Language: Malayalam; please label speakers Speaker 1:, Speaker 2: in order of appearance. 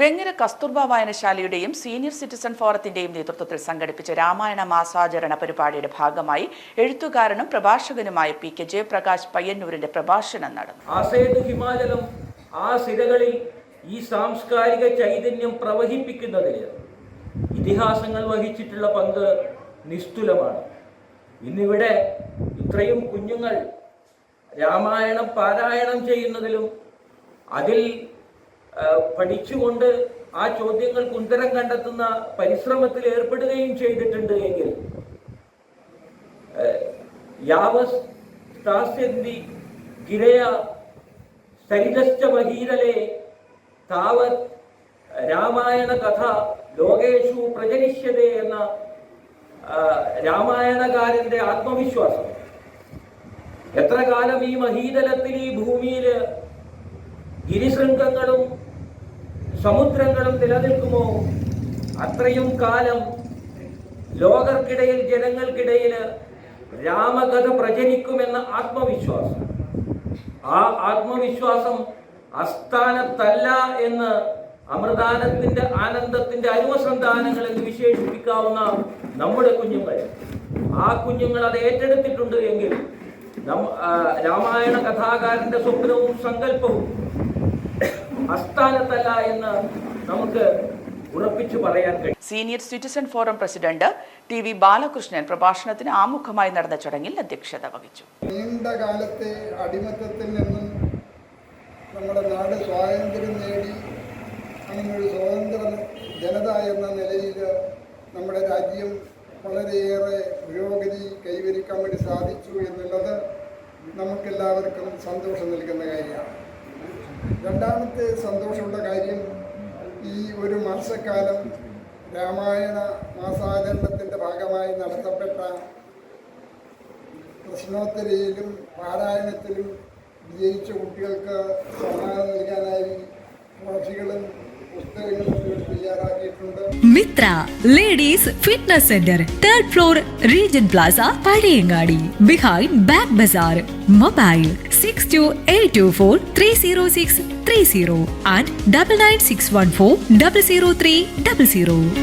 Speaker 1: വെങ്ങര കസ്തൂർബ വായനശാലയുടെയും സീനിയർ സിറ്റിസൺ ഫോറത്തിന്റെയും നേതൃത്വത്തിൽ സംഘടിപ്പിച്ച രാമായണ മാസാചരണ പരിപാടിയുടെ ഭാഗമായി എഴുത്തുകാരനും പ്രഭാഷകനുമായ പി കെ ജയപ്രകാശ് പയ്യന്നൂരിന്റെ പ്രഭാഷണം നടന്നു
Speaker 2: ഹിമാചലം ആ സിരകളിൽ ഈ സാംസ്കാരിക ചൈതന്യം പ്രവഹിപ്പിക്കുന്നതിൽ ഇതിഹാസങ്ങൾ വഹിച്ചിട്ടുള്ള പങ്ക് നിസ്തുലമാണ് ഇന്നിവിടെ ഇത്രയും കുഞ്ഞുങ്ങൾ രാമായണം പാരായണം ചെയ്യുന്നതിലും അതിൽ പഠിച്ചുകൊണ്ട് ആ ചോദ്യങ്ങൾക്ക് ഉത്തരം കണ്ടെത്തുന്ന പരിശ്രമത്തിൽ ഏർപ്പെടുകയും ചെയ്തിട്ടുണ്ട് എങ്കിൽ യാവസ് ഗിരയ സരിതശ്ച താവത് രാമായണ കഥ ലോകേഷു പ്രചരിഷ്യതേ എന്ന രാമായണകാരന്റെ ആത്മവിശ്വാസം എത്ര കാലം ഈ മഹീതലത്തിൽ ഈ ഭൂമിയിൽ ഗിരിശൃംഗങ്ങളും സമുദ്രങ്ങളും നിലനിൽക്കുമോ അത്രയും കാലം ലോകർക്കിടയിൽ ജനങ്ങൾക്കിടയിൽ രാമകഥ പ്രചരിക്കുമെന്ന ആത്മവിശ്വാസം ആ ആത്മവിശ്വാസം അസ്ഥാനത്തല്ല എന്ന് അമൃതാനത്തിന്റെ ആനന്ദത്തിന്റെ അനുവസന്താനങ്ങൾ എന്ന് വിശേഷിപ്പിക്കാവുന്ന നമ്മുടെ കുഞ്ഞുങ്ങൾ ആ കുഞ്ഞുങ്ങൾ അത് ഏറ്റെടുത്തിട്ടുണ്ട് എങ്കിൽ രാമായണ കഥാകാരന്റെ സ്വപ്നവും സങ്കല്പവും അസ്ഥാനത്തല്ല എന്ന് നമുക്ക് ഉറപ്പിച്ചു പറയാൻ കഴിയും
Speaker 1: senior citizen forum president T V Balakrishnan പ്രഭാഷണത്തിന് ആമുഖമായി നടന്ന ചടങ്ങിൽ അധ്യക്ഷത വഹിച്ചു
Speaker 3: നീണ്ട കാലത്തെ അടിമത്തത്തിൽ നിന്നും നമ്മുടെ നാട് സ്വാതന്ത്ര്യം നേടി അങ്ങനൊരു സ്വതന്ത്ര ജനത എന്ന നിലയിൽ നമ്മുടെ രാജ്യം വളരെയേറെ പുരോഗതി കൈവരിക്കാൻ വേണ്ടി സാധിച്ചു എന്നുള്ളത് നമുക്കെല്ലാവർക്കും സന്തോഷം നൽകുന്ന കാര്യമാണ് രണ്ടാമത്തെ സന്തോഷമുള്ള കാര്യം ഈ ഒരു മാസക്കാലം രാമായണ മാസാചരണത്തിൻ്റെ ഭാഗമായി നടത്തപ്പെട്ട പ്രശ്നോത്തരയിലും പാരായണത്തിലും വിജയിച്ച കുട്ടികൾക്ക് സമ്മാനം നൽകാനായി ട്രോഫികളും
Speaker 4: Mitra Ladies Fitness Center, 3rd floor, Regent Plaza, Padiyangadi, behind Back Bazaar. Mobile 6282430630 and 99614003000.